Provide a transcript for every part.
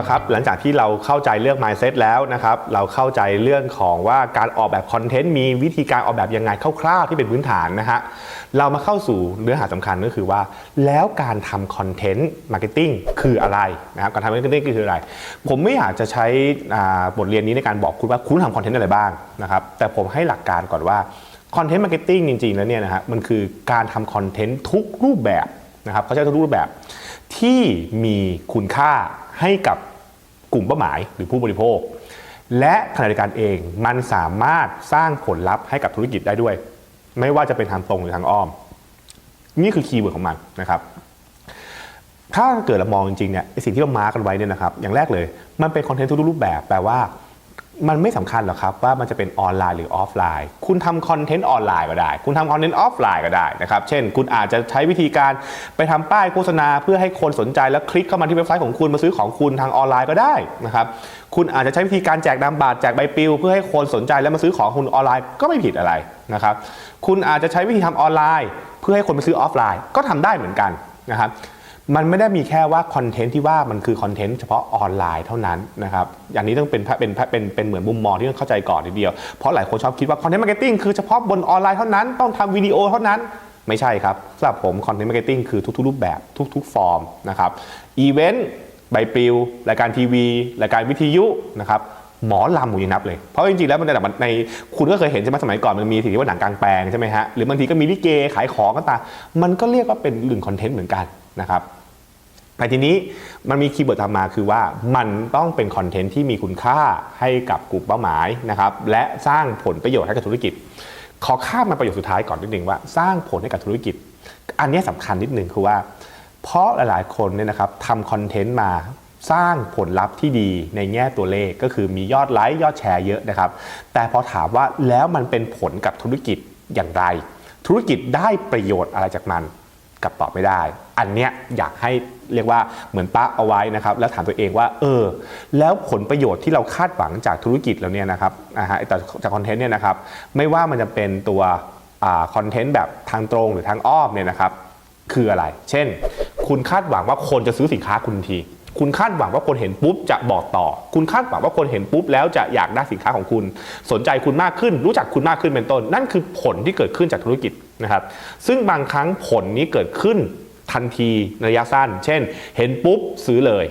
ละครับหลังจากที่เราเข้าใจเรื่อง mindset แล้วนะครับเราเข้าใจเรื่องของว่าการออกแบบคอนเทนต์มีวิธีการออกแบบยังไงคร่าวๆที่เป็นพื้นฐานนะฮะเรามาเข้าสู่เนื้อหาสำคัญก็คือว่า แล้วการทำคอนเทนต์มาร์เก็ตติ้งคืออะไรนะครับการทำมาร์เก็ตติ้งคืออะไร ผมไม่อยากจะใช้บทเรียนนี้ในการบอกคุณว่าคุณทำคอนเทนต์อะไรบ้างนะครับแต่ผมให้หลักการก่อนว่าคอนเทนต์มาร์เก็ตติ้งจริงๆแล้วเนี่ยนะฮะมันคือการทำคอนเทนต์ทุกรูปแบบนะครับเขาใช้ทุกรูปแบบที่มีคุณค่าให้กับ กลุ่มเป้าหมายหรือผู้บริโภค และขณะเดียวกันเองมันสามารถสร้างผลลัพธ์ให้กับธุรกิจได้ด้วย ไม่ว่าจะเป็นทางตรงหรือทางอ้อม นี่คือคีย์เวิร์ดของมันนะครับถ้าเกิดเรามองจริงๆเนี่ยสิ่งที่เรามาร์กกันไว้เนี่ยนะครับอย่างแรกเลย มันเป็นคอนเทนต์ทุกรูปแบบแปลว่า มันไม่สำคัญหรอกครับว่ามันจะเป็นออนไลน์หรือออฟไลน์ คุณทำคอนเทนต์ออนไลน์ก็ได้ คุณทำคอนเทนต์ออฟไลน์ก็ได้นะครับเช่น คุณอาจจะใช้วิธีการไปทำป้ายโฆษณาเพื่อให้คนสนใจแล้วคลิกเข้ามาที่เว็บไซต์ของคุณมาซื้อของคุณทางออนไลน์ก็ได้นะครับคุณอาจจะใช้วิธีการแจกนามบัตรแจกใบปลิว เพื่อให้คนสนใจแล้วมาซื้อของคุณออนไลน์ก็ไม่ผิดอะไรนะครับคุณอาจจะใช้วิธีทำออนไลน์ เพื่อให้คนไปซื้อออฟไลน์ ก็ทำได้เหมือนกันนะครับ มันไม่ได้มีแค่ว่าคอนเทนต์ที่ว่ามันคือคอนเทนต์เฉพาะออนไลน์เท่านั้นนะครับอย่างนี้ต้องเป็นเป็นเป็นเป็นเหมือนมุมมองที่ต้องเข้าใจก่อนทีเดียว เพราะหลายคนชอบคิดว่าคอนเทนต์มาร์เก็ตติ้งคือเฉพาะบนออนไลน์เท่านั้นต้องทำวิดีโอเท่านั้นไม่ใช่ครับสำหรับผมคอนเทนต์มาร์เก็ตติ้งคือทุกๆ รูปแบบทุก ๆ ฟอร์มนะครับอีเวนต์ใบปลิวรายการทีวี รายการวิทยุนะครับหมอลำหมูยังนับเลย เพราะจริงๆ แล้วมันในแบบในคุณก็เคยเห็นใช่ไหมสมัยก่อนมันมีสิ่งที่ว่าหนังกลางแปลงใช่ไหมฮะหรือบางทีก็มีลิเกขายของก็ตามมันก็เรียกว่าเป็นหนึ่งคอนเทนต์เหมือนกันนะครับ แต่ทีนี้มันมีคีย์เวิร์ดตามมาคือว่ามันต้องเป็นคอนเทนต์ที่มีคุณค่าให้กับกลุ่มเป้าหมายนะครับและสร้างผลประโยชน์ให้กับธุรกิจ ขอข้ามมาประโยคสุดท้ายก่อนนิดนึงว่าสร้างผลให้กับธุรกิจ อันนี้สำคัญนิดนึงคือว่า เพราะหลายๆ คนเนี่ยนะครับทำคอนเทนต์มาสร้างผลลัพธ์ที่ดีในแง่ตัวเลขก็คือมียอดไลค์ยอดแชร์เยอะนะครับ แต่พอถามว่าแล้วมันเป็นผลกับธุรกิจอย่างไร ธุรกิจได้ประโยชน์อะไรจากมัน กับตอบไม่ได้ อันเนี้ยอยากให้เรียกว่าเหมือนปะเอาไว้นะครับ แล้วถามตัวเองว่า เออ แล้วผลประโยชน์ที่เราคาดหวังจากธุรกิจเราเนี่ยนะครับนะฮะแต่จากคอนเทนต์เนี่ยนะครับ ไม่ว่ามันจะเป็นตัวคอนเทนต์แบบทางตรงหรือทางอ้อมเนี่ยนะครับ คืออะไร เช่น คุณคาดหวังว่าคนจะซื้อสินค้าคุณที คุณคาดหวังว่าคนเห็นปุ๊บจะบอกต่อ คุณคาดหวังว่าคนเห็นปุ๊บแล้วจะอยากได้สินค้าของคุณ สนใจคุณมากขึ้น รู้จักคุณมากขึ้นเป็นต้น นั่นคือผลที่เกิดขึ้นจากธุรกิจ นะครับซึ่งบางครั้งผลนี้เกิดขึ้นทันทีระยะสั้น เช่น เห็นปุ๊บซื้อเลย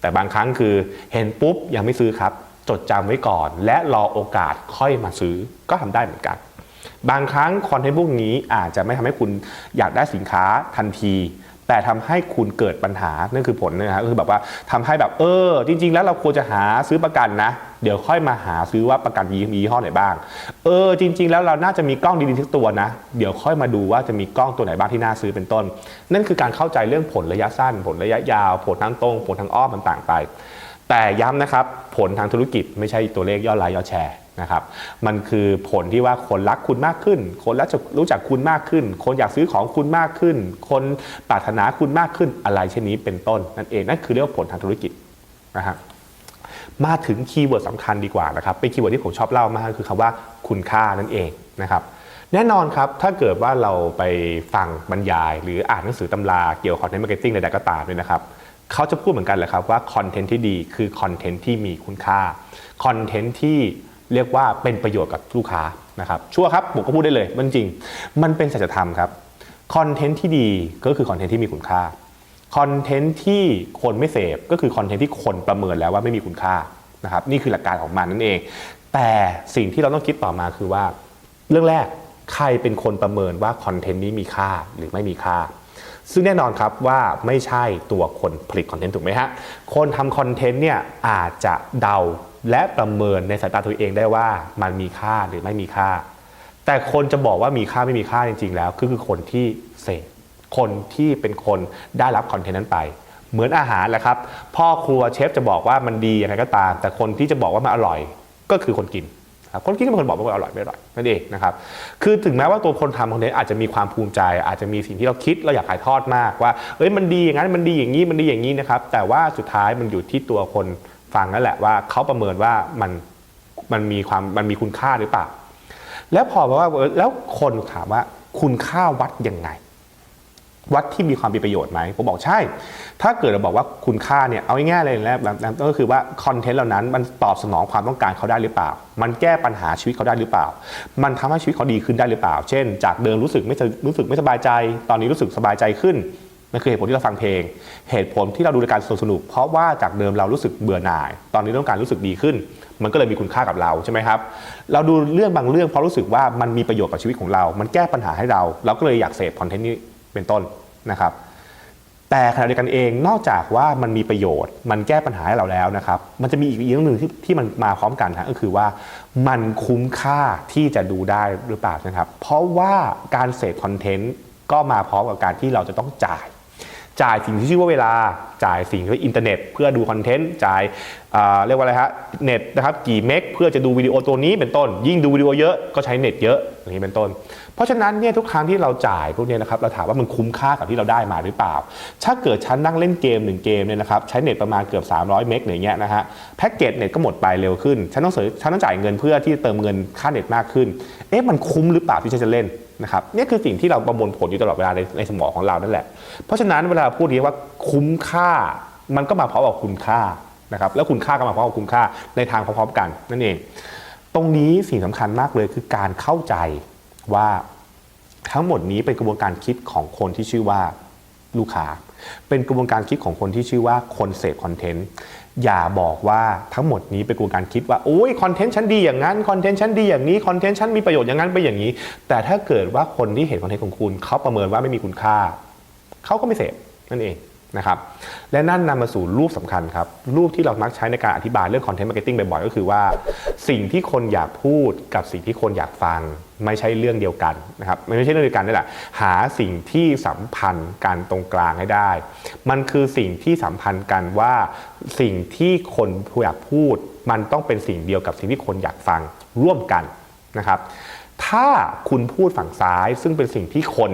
แต่บางครั้งคือเห็นปุ๊บยังไม่ซื้อครับ จดจำไว้ก่อน และรอโอกาสค่อยมาซื้อก็ทำได้เหมือนกัน บางครั้งคอนเทนต์พวกนี้อาจจะไม่ทำให้คุณอยากได้สินค้าทันที แต่ทำให้คุณเกิดปัญหานั่นคือผลนะฮะก็คือแบบว่าทำให้แบบเออ จริง ๆ แล้วเราควรจะหาซื้อประกันนะเดี๋ยวค่อยมาหาซื้อว่าประกันยี่ห้อไหนบ้าง เออจริง ๆ แล้วเราน่าจะมีกล้องดีๆทุกตัวนะ เดี๋ยวค่อยมาดูว่าจะมีกล้องตัวไหนบ้างที่น่าซื้อเป็นต้น นั่นคือการเข้าใจเรื่องผลระยะสั้น ผลระยะยาว ผลทางตรง ผลทางอ้อมมันต่างไป แต่ย้ำนะครับผลทางธุรกิจไม่ใช่ตัวเลขยอดไลค์ยอดแชร์นะครับ มันคือผลที่ว่าคนรักคุณมากขึ้น คนรักรู้จักคุณมากขึ้น คนอยากซื้อของคุณมากขึ้น คนปรารถนาคุณมากขึ้นอะไรเช่นนี้เป็นต้นนั่นเองนั่นคือเรียกว่าผลทางธุรกิจนะฮะ มาถึงคีย์เวิร์ดสำคัญดีกว่านะครับเป็นคีย์เวิร์ดที่ผมชอบเล่ามากคือคำว่าคุณค่านั่นเองนะครับแน่นอนครับถ้าเกิดว่าเราไปฟังบรรยาย หรืออ่านหนังสือตำราเกี่ยวกับคอนเทนต์มาร์เก็ตติ้งใดๆก็ตามเนี่ยนะครับเขาจะพูดเหมือนกันแหละครับว่าคอนเทนต์ที่ดีคือคอนเทนต์ที่มีคุณค่าคอนเทนต์ที่เรียกว่าเป็นประโยชน์กับลูกค้านะครับชัวร์ครับผมก็พูดได้เลยมันจริง มันเป็นสัจธรรมครับคอนเทนต์ที่ดีก็คือคอนเทนต์ที่มีคุณค่า คอนเทนต์ที่คนไม่เสพก็คือคอนเทนต์ที่คนประเมินแล้วว่าไม่มีคุณค่านะครับนี่คือหลักการของมันนั่นเอง แต่สิ่งที่เราต้องคิดต่อมาคือว่า เรื่องแรกใครเป็นคนประเมินว่าคอนเทนต์นี้มีค่าหรือไม่มีค่า ซึ่งแน่นอนครับว่าไม่ใช่ตัวคนผลิตคอนเทนต์ถูกไหมฮะคนทำคอนเทนต์เนี่ยอาจจะเดาและประเมินในสายตาตัวเองได้ว่ามันมีค่าหรือไม่มีค่า แต่คนจะบอกว่ามีค่าไม่มีค่าจริง ๆ แล้ว คือคือคนที่เสพ คนที่เป็นคนได้รับคอนเทนต์นั้นไป เหมือนอาหารแหละครับ พ่อครัวเชฟจะบอกว่ามันดียังไงก็ตาม แต่คนที่จะบอกว่ามันอร่อยก็คือคนกินครับคนคิดเป็นคนบอกว่าอร่อยไม่อร่อยนั่นเองนะครับคือถึงแม้ว่าตัวคนทำคอนเทนต์อาจจะมีความภูมิใจ อาจจะมีสิ่งที่เราคิดเราอยากถ่ายทอดมากว่าเอ้ยมันดีอย่างนั้นมันดีอย่างนี้มันดีอย่างนี้นะครับแต่ว่าสุดท้ายมันอยู่ที่ตัวคนฟังนั่นแหละว่าเขาประเมินว่ามันมันมีความมันมีคุณค่าหรือเปล่า แล้วพอบอกว่าแล้วคนถามว่าคุณค่าวัดยังไง วัดที่มีความมีประโยชน์ไหมผมบอกใช่ ถ้าเกิดเราบอกว่าคุณค่าเนี่ยเอาง่ายๆเลยนะแบบก็คือว่าคอนเทนต์เหล่านั้นมันตอบสนองความต้องการเขาได้หรือเปล่า มันแก้ปัญหาชีวิตเขาได้หรือเปล่า มันทำให้ชีวิตเขาดีขึ้นได้หรือเปล่า เช่น จากเดิมรู้สึกไม่รู้สึกไม่สบายใจ ตอนนี้รู้สึกสบายใจขึ้นนั่นคือเหตุผลที่เราฟังเพลง เหตุผลที่เราดูรายการสนุกเพราะว่าจากเดิมเรารู้สึกเบื่อหน่าย ตอนนี้ต้องการรู้สึกดีขึ้น มันก็เลยมีคุณค่ากับเราใช่ไหมครับ เราดูเรื่องบางเรื่องเพราะรู้สึกว่ามันมีประโยชน์กับชีวิตของเรา มันแก้ปัญหาให้เรา เราก็เลยอยากเสพคอนเทนต์นี้ เป็นต้นนะครับ แต่ขณะเดียวกันเองนอกจากว่ามันมีประโยชน์ มันแก้ปัญหาให้เราแล้วนะครับ มันจะมีอีกเรื่องหนึ่งที่ที่มันมาพร้อมกันนะก็คือว่ามันคุ้มค่าที่จะดูได้หรือเปล่านะครับ เพราะว่าการเสพคอนเทนต์ก็มาพร้อมกับการที่เราจะต้องจ่าย จ่ายสิ่งที่ชื่อว่าเวลา จ่ายสิ่งที่ว่าอินเทอร์เน็ต เพื่อดูคอนเทนต์ จ่ายเอ่อเรียกว่าอะไรฮะ เน็ตนะครับ กี่เมกเพื่อจะดูวิดีโอตัวนี้เป็นต้น ยิ่งดูวิดีโอเยอะก็ใช้เน็ตเยอะอย่างนี้เป็นต้น เพราะฉะนั้นเนี่ยทุกครั้งที่เราจ่ายพวกนี้นะครับ เราถามว่ามันคุ้มค่ากับที่เราได้มาหรือเปล่า ถ้าเกิดฉันนั่งเล่นเกมหนึ่งเกมเนี่ยนะครับ ใช้เน็ตประมาณเกือบ 300 เมกอย่างเงี้ยนะฮะ แพ็กเกจเน็ตก็หมดไปเร็วขึ้น ฉันต้องเสียฉันต้องจ่ายเงินเพื่อที่จะเติมเงินค่าเน็ตมากขึ้น เอ๊ะ มันคุ้มหรือเปล่าที่ฉันจะเล่น นะครับนี่คือสิ่งที่เราประมวลผลอยู่ตลอดเวลาในในสมองของเรานั่นแหละ เพราะฉะนั้นเวลาพูดเรียกว่าคุ้มค่า มันก็มาพร้อมกับคุณค่านะครับแล้วคุณค่าก็มาพร้อมกับคุณค่าในทางพร้อมๆกันนั่นเอง ตรงนี้สิ่งสำคัญมากเลยคือการเข้าใจว่าทั้งหมดนี้เป็นกระบวนการคิดของคนที่ชื่อว่า ลูกค้า เป็นกระบวนการคิดของคนที่ชื่อว่าคนเสพคอนเทนต์อย่าบอกว่าทั้งหมดนี้เป็นกระบวนการคิดว่าโอ้ยคอนเทนต์ชั้นดีอย่างนั้นคอนเทนต์ชั้นดีอย่างนี้คอนเทนต์ชั้นมีประโยชน์อย่างนั้นไปอย่างนี้ แต่ถ้าเกิดว่าคนที่เห็นคอนเทนต์ของคุณเขาประเมินว่าไม่มีคุณค่าเขาก็ไม่เสพนั่นเอง นะครับและนั่นนำมาสู่รูปสำคัญครับ รูปที่เรามักใช้ในการอธิบายเรื่องคอนเทนต์มาร์เก็ตติ้งบ่อยๆ ก็คือว่า สิ่งที่คนอยากพูดกับสิ่งที่คนอยากฟัง ไม่ใช่เรื่องเดียวกันนะครับไม่ใช่เรื่องเดียวกันนี่แหละหาสิ่งที่สัมพันธ์กันตรงกลางให้ได้ มันคือสิ่งที่สัมพันธ์กันว่า สิ่งที่คนอยากพูด มันต้องเป็นสิ่งเดียวกับสิ่งที่คนอยากฟังร่วมกันนะครับถ้าคุณพูดฝั่งซ้ายซึ่งเป็นสิ่งที่คน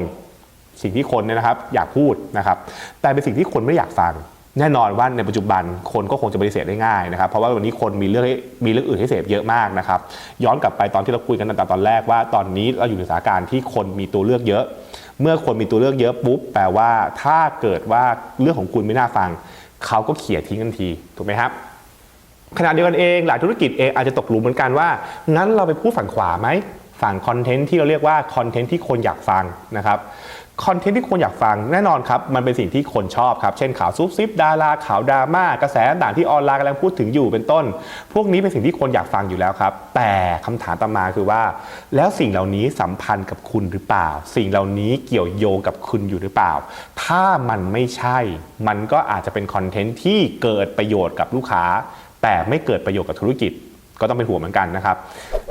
สิ่งที่คนเนี่ยนะครับอยากพูดนะครับ แต่เป็นสิ่งที่คนไม่อยากฟัง แน่นอนว่าในปัจจุบันคนก็คงจะปฏิเสธได้ง่ายนะครับ เพราะว่าวันนี้คนมีเรื่องให้มีเรื่องอื่นให้เสพเยอะมากนะครับ ย้อนกลับไปตอนที่เราคุยกันตั้งแต่ตอนแรกว่าตอนนี้เราอยู่ในสถานการณ์ที่คนมีตัวเลือกเยอะ เมื่อคนมีตัวเลือกเยอะปุ๊บแปลว่าถ้าเกิดว่าเรื่องของคุณไม่น่าฟังเขาก็เขี่ยทิ้งทันทีถูกไหมครับขณะเดียวกันเองหลายธุรกิจเองอาจจะตกหลุมเหมือนกันว่างั้นเราไปพูดฝั่งขวาไหมฝั่งคอนเทนต์ที่เราเรียกว่าคอนเทนต์ที่คนอยากฟังนะครับ คอนเทนต์ที่คนอยากฟังแน่นอนครับ มันเป็นสิ่งที่คนชอบครับ เช่นข่าวซุบซิบดาราข่าวดราม่ากระแสต่างๆที่ออนไลน์กำลังพูดถึงอยู่เป็นต้น พวกนี้เป็นสิ่งที่คนอยากฟังอยู่แล้วครับ แต่คำถามตามมาคือว่า แล้วสิ่งเหล่านี้สัมพันธ์กับคุณหรือเปล่า สิ่งเหล่านี้เกี่ยวโยงกับคุณอยู่หรือเปล่า ถ้ามันไม่ใช่ มันก็อาจจะเป็นคอนเทนต์ที่เกิดประโยชน์กับลูกค้า แต่ไม่เกิดประโยชน์กับธุรกิจ ก็ต้องเป็นห่วงเหมือนกันนะครับ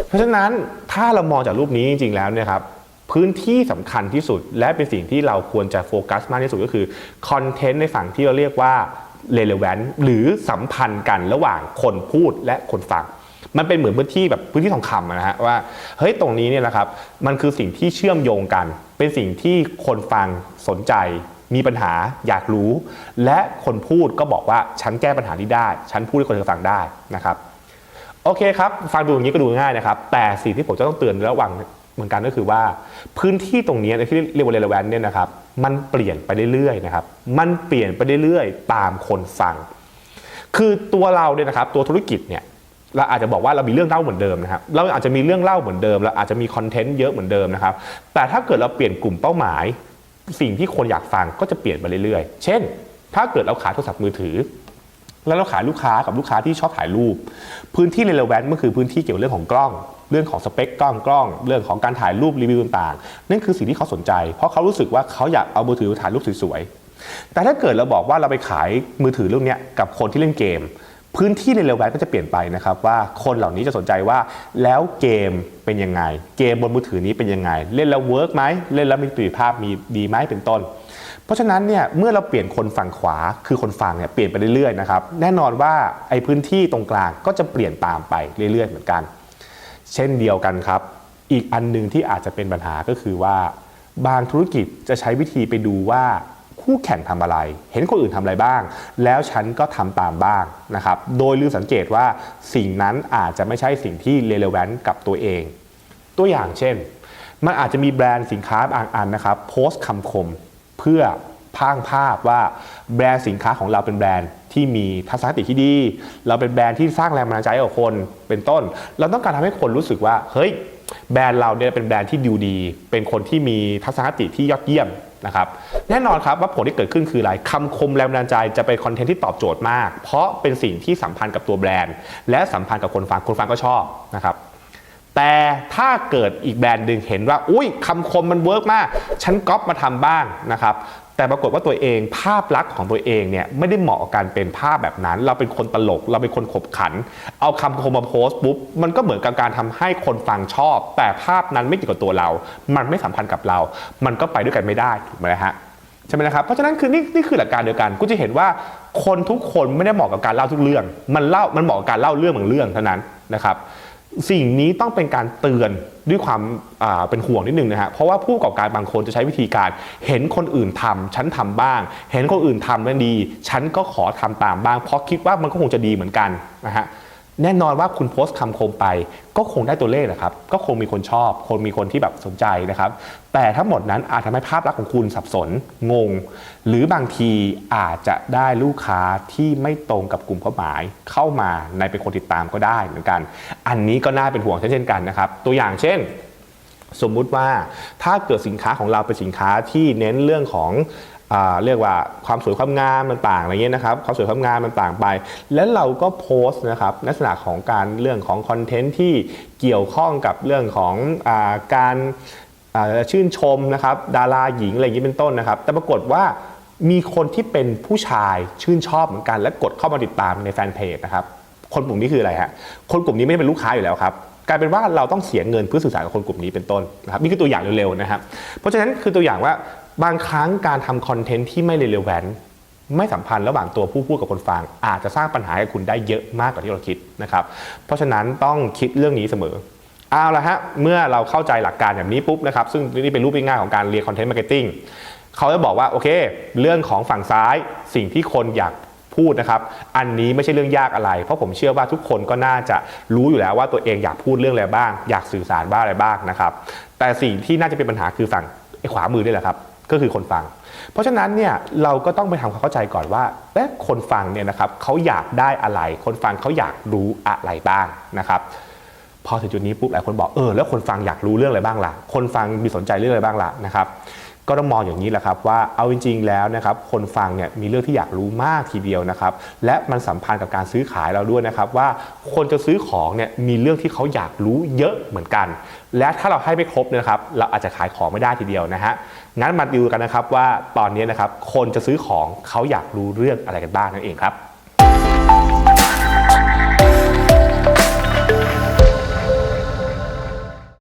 เพราะฉะนั้นถ้าเรามองจากรูปนี้จริงๆแล้วเนี่ยครับ พื้นที่สำคัญที่สุด และเป็นสิ่งที่เราควรจะโฟกัสมากที่สุดก็คือคอนเทนต์ในฝั่งที่เราเรียกว่า relevant หรือสัมพันธ์กันระหว่างคนพูดและคนฟังมันเป็นเหมือนพื้นที่แบบพื้นที่ทองคำนะฮะว่าเฮ้ยตรงนี้เนี่ยนะครับมันคือสิ่งที่เชื่อมโยงกัน เป็นสิ่งที่คนฟังสนใจมีปัญหาอยากรู้ และคนพูดก็บอกว่าฉันแก้ปัญหานี้ได้ ฉันพูดให้คนฟังได้นะครับโอเคครับ ฟังดูอย่างนี้ก็ดูง่ายนะครับ แต่สิ่งที่ผมจะต้องเตือนระหว่าง มือนกันก็คือว่าพื้นที่ตรงนี้ที่เรียกว่า relevant เนี่ยนะครับมันเปลี่ยนไปเรื่อยๆนะครับมันเปลี่ยนไปเรื่อยๆ ตามคนฟัง คือตัวเราเนี่ยนะครับตัวธุรกิจเนี่ยเราอาจจะบอกว่าเรามีเรื่องเล่าเหมือนเดิมนะครับเราอาจจะมีเรื่องเล่าเหมือนเดิมเราอาจจะมีคอนเทนต์เยอะเหมือนเดิมนะครับแต่ถ้าเกิดเราเปลี่ยนกลุ่มเป้าหมาย สิ่งที่คนอยากฟังก็จะเปลี่ยนไปเรื่อยๆ เช่น ถ้าเกิดเราขายโทรศัพท์มือถือ แล้วเราขายลูกค้ากับลูกค้าที่ชอบถ่ายรูป พื้นที่เรลแวนต์มันคือพื้นที่เกี่ยวกับเรื่องของกล้อง เรื่องของสเปคกล้องกล้อง เรื่องของการถ่ายรูปรีวิวต่างๆนั่นคือสิ่งที่เขาสนใจ เพราะเขารู้สึกว่าเขาอยากเอามือถือถ่ายรูปสวยๆแต่ถ้าเกิดเราบอกว่าเราไปขายมือถือรุ่นเนี้ยกับคนที่เล่นเกม พื้นที่ในเรลแวนก็จะเปลี่ยนไปนะครับว่าคนเหล่านี้จะสนใจว่าแล้วเกมเป็นยังไง เกมบนมือถือนี้เป็นยังไง เล่นแล้วเวิร์กไหมเล่นแล้วมีประสิทธิภาพมีดีไหมเป็นต้นเพราะฉะนั้นเนี่ยเมื่อเราเปลี่ยนคนฝั่งขวาคือคนฟังเนี่ยเปลี่ยนไปเรื่อยๆนะครับแน่นอนว่าไอ้พื้นที่ตรงกลางก็จะเปลี่ยนตามไปเรื่อยๆเหมือนกัน เช่นเดียวกันครับ อีกอันหนึ่งที่อาจจะเป็นปัญหาก็คือว่า บางธุรกิจจะใช้วิธีไปดูว่าคู่แข่งทำอะไร เห็นคนอื่นทำอะไรบ้าง แล้วฉันก็ทำตามบ้างนะครับ โดยลืมสังเกตว่าสิ่งนั้นอาจจะไม่ใช่สิ่งที่ relevant กับตัวเอง ตัวอย่างเช่น มันอาจจะมีแบรนด์สินค้าบางอันนะครับ โพสต์คำคมเพื่อ พรางภาพว่าแบรนด์สินค้าของเราเป็นแบรนด์ที่มีทัศนคติที่ดี เราเป็นแบรนด์ที่สร้างแรงบันดาลใจให้กับคนเป็นต้น เราต้องการทำให้คนรู้สึกว่าเฮ้ยแบรนด์เราเนี่ยเป็นแบรนด์ที่ดูดี เป็นคนที่มีทัศนคติที่ยอดเยี่ยมนะครับแน่นอนครับว่าผลที่เกิดขึ้นคืออะไรคำคมแรงบันดาลใจจะเป็นคอนเทนต์ที่ตอบโจทย์มาก เพราะเป็นสิ่งที่สัมพันธ์กับตัวแบรนด์ และสัมพันธ์กับคนฟังคนฟังก็ชอบนะครับแต่ถ้าเกิดอีกแบรนด์หนึ่งเห็นว่า อุ้ยคำคมมันเวิร์กมาก ฉันก๊อปมาทำบ้างนะครับ แต่ปรากฏว่าตัวเองภาพลักษณ์ของตัวเองเนี่ยไม่ได้เหมาะกับการเป็นภาพแบบนั้น เราเป็นคนตลก เราเป็นคนขบขัน เอาคำคมมาโพสต์ปุ๊บมันก็เหมือนกับการทำให้คนฟังชอบ แต่ภาพนั้นไม่เกี่ยวกับตัวเรา มันไม่สัมพันธ์กับเรา มันก็ไปด้วยกันไม่ได้ถูกไหมฮะใช่ไหมนะครับเพราะฉะนั้นคือนี่นี่คือหลักการเดียวกันกูจะเห็นว่าคนทุกคนไม่ได้เหมาะกับการเล่าทุกเรื่อง มันเล่ามันเหมาะกับการเล่าเรื่องบางเรื่องเท่านั้นนะครับ สิ่งนี้ต้องเป็นการเตือนด้วยความเป็นห่วงนิดนึงนะฮะเพราะว่าผู้ประกอบการบางคนจะใช้วิธีการเห็นคนอื่นทำฉันทำบ้าง เห็นคนอื่นทำแล้วดี ฉันก็ขอทำตามบ้าง เพราะคิดว่ามันก็คงจะดีเหมือนกันนะฮะ แน่นอนว่าคุณโพสต์คำคมไป ก็คงได้ตัวเลขนะครับ ก็คงมีคนชอบ คนมีคนที่แบบสนใจนะครับ แต่ทั้งหมดนั้นอาจทำให้ภาพลักษณ์ของคุณสับสน งง หรือบางทีอาจจะได้ลูกค้าที่ไม่ตรงกับกลุ่มเป้าหมาย เข้ามาในเป็นคนติดตามก็ได้เหมือนกัน อันนี้ก็น่าเป็นห่วงเช่นกันนะครับ ตัวอย่างเช่นสมมุติว่าถ้าเกิดสินค้าของเราเป็นสินค้าที่เน้นเรื่องของ เรียกว่าความสวยความงามต่างๆอะไรเงี้ยนะครับความสวยความงามต่างๆไป แล้วเราก็โพสต์นะครับลักษณะของการเรื่องของคอนเทนต์ที่เกี่ยวข้องกับเรื่องของอาการาชื่นชมนะครับดาราหญิงอะไรอย่างนี้เป็นต้นนะครับ แต่ปรากฏว่ามีคนที่เป็นผู้ชายชื่นชอบเหมือนกัน และกดเข้ามาติดตามในแฟนเพจนะครับคนกลุ่มนี้คืออะไรฮะคนกลุ่มนี้ไม่ได้เป็นลูกค้าอยู่แล้วครับกลายเป็นว่าเราต้องเสียเงินเพื่อสื่อสารกับคนกลุ่มนี้เป็นต้นนะครับนี่คือตัวอย่างเร็วๆนะครับเพราะฉะนั้นคือตัวอย่างว่า บางครั้งการทำคอนเทนต์ที่ไม่เรเลแวนไม่สัมพันธ์ระหว่างตัวผู้พูดกับคนฟัง อาจจะสร้างปัญหาให้คุณได้เยอะมากกว่าที่เราคิดนะครับเพราะฉะนั้นต้องคิดเรื่องนี้เสมอเอาละฮะเมื่อเราเข้าใจหลักการแบบนี้ปุ๊บนะครับซึ่งนี่เป็นรูปง่ายของการเรียนคอนเทนต์มาร์เก็ตติ้งเขาจะบอกว่าโอเค เรื่องของฝั่งซ้ายสิ่งที่คนอยากพูดนะครับ อันนี้ไม่ใช่เรื่องยากอะไร เพราะผมเชื่อว่าทุกคนก็น่าจะรู้อยู่แล้วว่าตัวเองอยากพูดเรื่องอะไรบ้าง อยากสื่อสารบ้างอะไรบ้างนะครับ แต่สิ่งที่น่าจะเป็นปัญหาคือฝั่งขวามือนี่แหละครับ ก็คือคนฟัง เพราะฉะนั้นเนี่ยเราก็ต้องไปทำความเข้าใจก่อนว่าเอ๊ะคนฟังเนี่ยนะครับเขาอยากได้อะไร คนฟังเขาอยากรู้อะไรบ้างนะครับพอถึงจุดนี้ปุ๊บหลายคนบอกเออแล้วคนฟังอยากรู้เรื่องอะไรบ้างล่ะ คนฟังมีสนใจเรื่องอะไรบ้างล่ะนะครับ ก็ต้องมองอย่างนี้แหละครับว่าเอาจริง ๆ แล้วนะครับคนฟังเนี่ยมีเรื่องที่อยากรู้มากทีเดียวนะครับและมันสัมพันธ์กับการซื้อขายเราด้วยนะครับว่าคนจะซื้อของเนี่ยมีเรื่องที่เขาอยากรู้เยอะเหมือนกัน และถ้าเราให้ไม่ครบเนยนะครับเราอาจจะขายของไม่ได้ทีเดียวนะฮะงั้นมาดูกันนะครับว่าตอนนี้นะครับคนจะซื้อของเขาอยากรู้เรื่องอะไรกันบ้างนั่นเองครับ